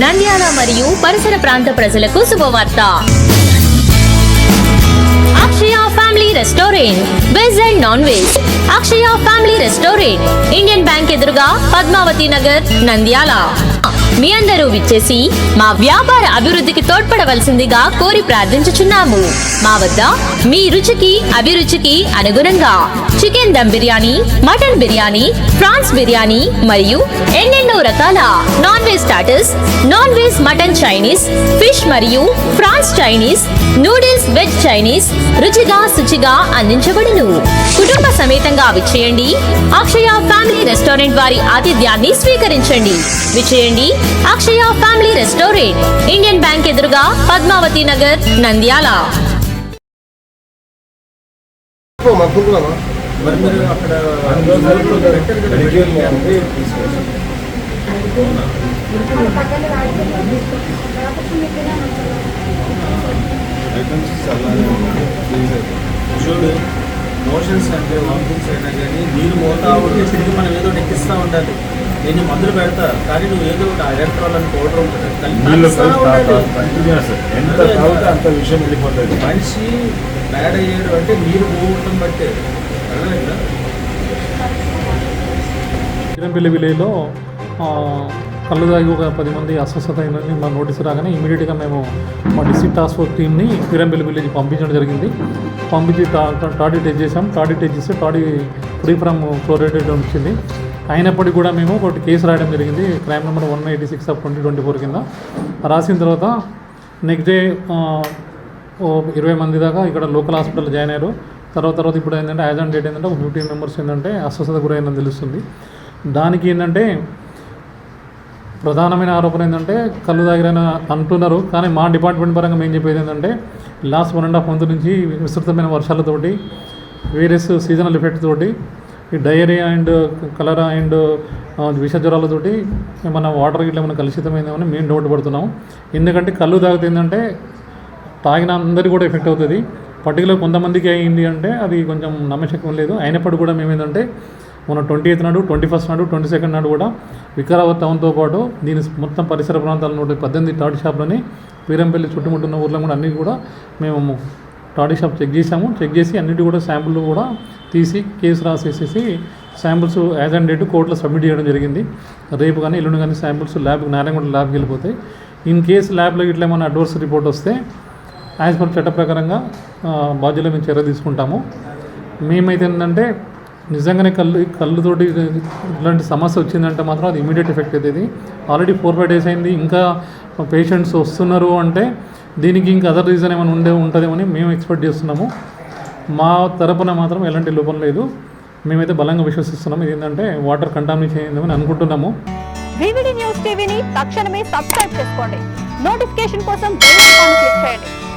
నంద్యాల మరియు పరిసర ప్రాంత ప్రజలకు శుభవార్త. Akshaya family restaurant veg and non veg. Akshaya family restaurant Indian Bank ఎదురుగా పద్మావతి నగర్ నంద్యాల. మీ అందరూ విచ్చేసి మా వ్యాపార అభివృద్ధికి తోడ్పడవలసిందిగా కోరి ప్రార్థించుచున్నాము. మా వద్ద మీ రుచికి అభిరుచికి అనుగుణంగా chicken dum biryani mutton biryani prawns biryani మరియు ఎన్నెన్నో రకాల non veg starters non veg mutton Chinese fish మరియు prawns Chinese noodles veg Chinese రుచిగా శుచిగా అందించబడును. కుటుంబ సమేతంగా విచ్చేయండి. అక్షయ ఫ్యామిలీ రెస్టారెంట్ వారి ఆతిథ్యాన్ని స్వీకరించండి. విచ్చేయండి. Akshaya family restaurant Indian Bank ఎదురుగా పద్మావతి నగర్ నంద్యాల. అనుకుంటున్నాను మరి మీరు అక్కడ చూడు మోషన్స్ అంటే వామిటింగ్స్ అయినా కానీ నీరు పోతా ఉంటే తిరిగి మనం ఏదో ఎక్కిస్తూ ఉండాలి. నేను మందులు పెడతా? కానీ నువ్వు ఏదో ఒకటి ఎలక్ట్రాల్ అని పౌడర్ ఉంటుంది. నీళ్ళు మనిషి బ్యాడ్ అయ్యాడు అంటే నీరు పోవటం బట్టే. అర్థమైందా? చిరంపల్లి విలేజ్లో కళ్ళు తాగి ఒక పది మంది అస్వస్థత అయిందని మా నోటీస్ రాగానే ఇమీడియట్గా మేము మా డిస్ట్రిక్ట్ టాస్క్ ఫోర్స్ టీమ్ని చిరంపల్లి విలేజ్ పంపించడం జరిగింది. పంపించి టాడీ టెస్ట్ చేసాం టాడీ టెస్ట్ చేస్తే టాడీ ఫ్రీ ఫ్రమ్ ఫ్లోరైడెడ్ వచ్చింది. అయినప్పటికీ కూడా మేము ఒకటి కేసు రాయడం జరిగింది. Crime number one eighty six of twenty twenty four కింద. రాసిన తర్వాత నెక్స్ట్ డే ఇరవై మంది దాకా ఇక్కడ లోకల్ హాస్పిటల్ జాయిన్ అయ్యారు. తర్వాత తర్వాత ఇప్పుడు ఏంటంటే యాజ్ ఆన్ డేట్ ఏంటంటే ఒక ఫిఫ్టీన్ మెంబర్స్ ఏంటంటే అస్వస్థత గురైందని తెలుస్తుంది. దానికి ఏంటంటే ప్రధానమైన ఆరోపణ ఏంటంటే కళ్ళు దగ్గరైన అంటున్నారు. కానీ మా డిపార్ట్మెంట్ పరంగా మేము చెప్పేది ఏంటంటే last one and half month నుంచి విస్తృతమైన వర్షాలతోటి వేరియస్ సీజనల్ ఎఫెక్ట్ తోటి ఈ డయేరియా అండ్ కలరా అండ్ విష జ్వరాలతోటి ఏమైనా వాటర్ గిట్ల ఏమైనా కలుషితమైందేమని మేము డౌట్ పడుతున్నాం ఎందుకంటే కళ్ళు తాగితే ఏంటంటే తాగిన అందరికీ కూడా ఎఫెక్ట్ అవుతుంది. పర్టికులర్ కొంతమందికి అయింది అంటే అది కొంచెం నమ్మశక్యం లేదు. అయినప్పటికీ కూడా మేము ఏంటంటే మన ట్వంటీ ఎయిత్ నాడు ట్వంటీ ఫస్ట్ నాడు ట్వంటీ సెకండ్ నాడు కూడా వికారాబాద్ టౌన్తో పాటు దీని మొత్తం పరిసర ప్రాంతాల నుండి పద్దెనిమిది టాడీ షాప్లని పీరంపల్లి చుట్టుముట్టున్న ఊర్లో కూడా అన్ని కూడా మేము టాడీ షాప్ చెక్ చేసాము చెక్ చేసి అన్నిటి కూడా శాంపుల్ కూడా తీసి కేసు రాసేసేసి శాంపుల్స్ యాజ్ అండ్ డేట్ కోర్టులో సబ్మిట్ చేయడం జరిగింది. రేపు కానీ ఎల్లుండి కానీ శాంపుల్స్ ల్యాబ్ నారాయణగూడ ల్యాబ్కి వెళ్ళిపోతాయి. ఇన్ కేసు ల్యాబ్లో ఇట్లా ఏమైనా అడ్వర్స్ రిపోర్ట్ వస్తే యాజ్ పర్ చట్ట ప్రకారంగా ఆ, బాధ్యుల మేము చర్య తీసుకుంటాము. మేమైతే ఏంటంటే నిజంగానే కళ్ళు కళ్ళుతోటి ఇలాంటి సమస్య వచ్చిందంటే మాత్రం అది ఇమీడియట్ ఎఫెక్ట్ అవుతుంది ఆల్రెడీ ఫోర్ ఫైవ్ డేస్ అయింది. ఇంకా పేషెంట్స్ వస్తున్నారు అంటే దీనికి ఇంకా అదర్ రీజన్ ఏమైనా ఉండే ఉంటుందేమని మేము ఎక్స్పెక్ట్ చేస్తున్నాము. మా తరపున మాత్రం ఎలాంటి లోపం లేదు. మేమైతే బలంగా విశ్వసిస్తున్నాం ఇది ఏంటంటే వాటర్ కంటామినేషన్ అయిందని అనుకుంటున్నాము వివిడి న్యూస్ టీవీని తక్షణమే సబ్స్క్రైబ్ చేసుకోండి. నోటిఫికేషన్ కోసం బెల్ ఐకాన్ క్లిక్ చేయండి.